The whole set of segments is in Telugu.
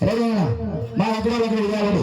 మా అగ్రవాళ్ళు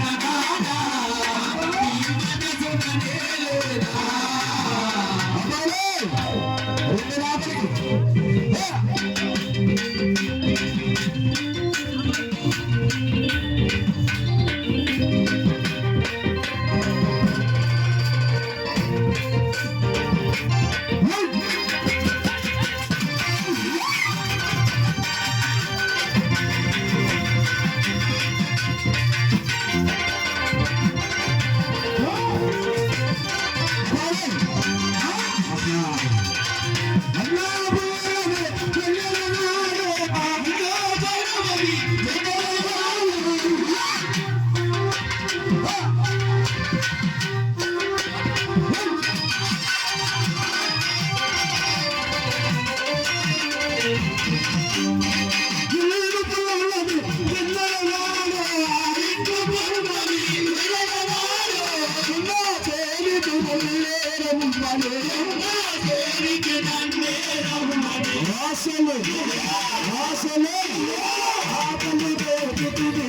Thank you. Hallelujah. ఆశలు ఆశలు ఆపలు పెట్టుతూ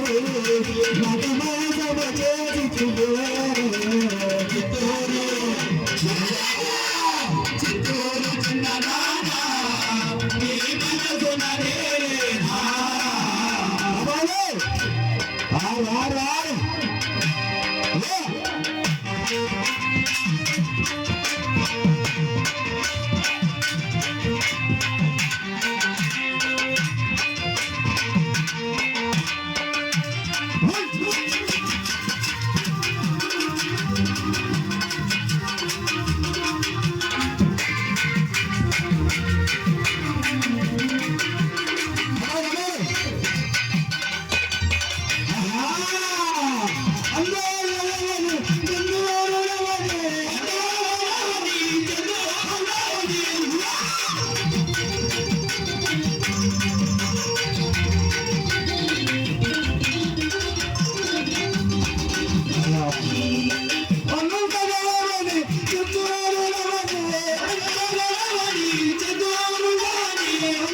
మధుమాసమ చేతుడు చిత్తూరు చిత్తూరు చిన్నదానా నీ మనసు నరే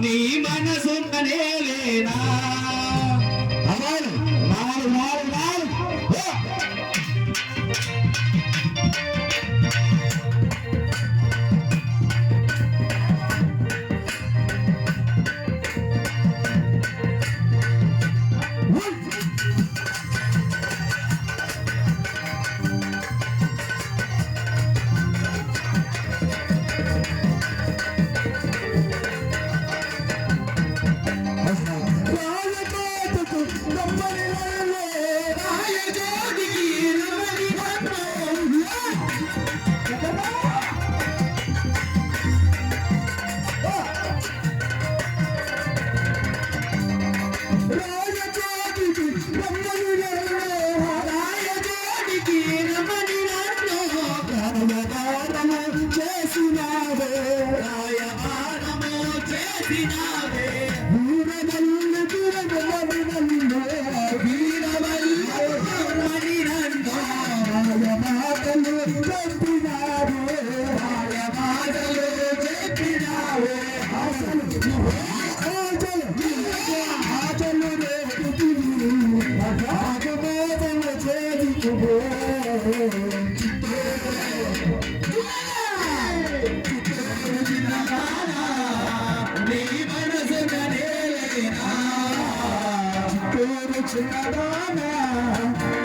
నీ మనసున్ననే లేనా? చేసినావే రాయబాణము చేసినావే. ఊరదల్లు దురదలవినల్లో వీరవల్లో. మణిరంగో రాయబాటలు చెప్పినావే రాయబాటలు చెప్పినావే అసలు చిన్నదానా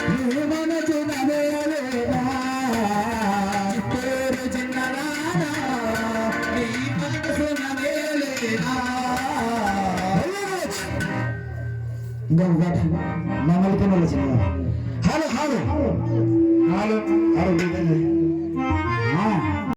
నీ మనసు నవేలేనా చిత్తూరు చిన్నదానా నీ మనసు నవేలేనా ఇంకొక పాట మమ్మల్ని హలో హలో. హలో. హలో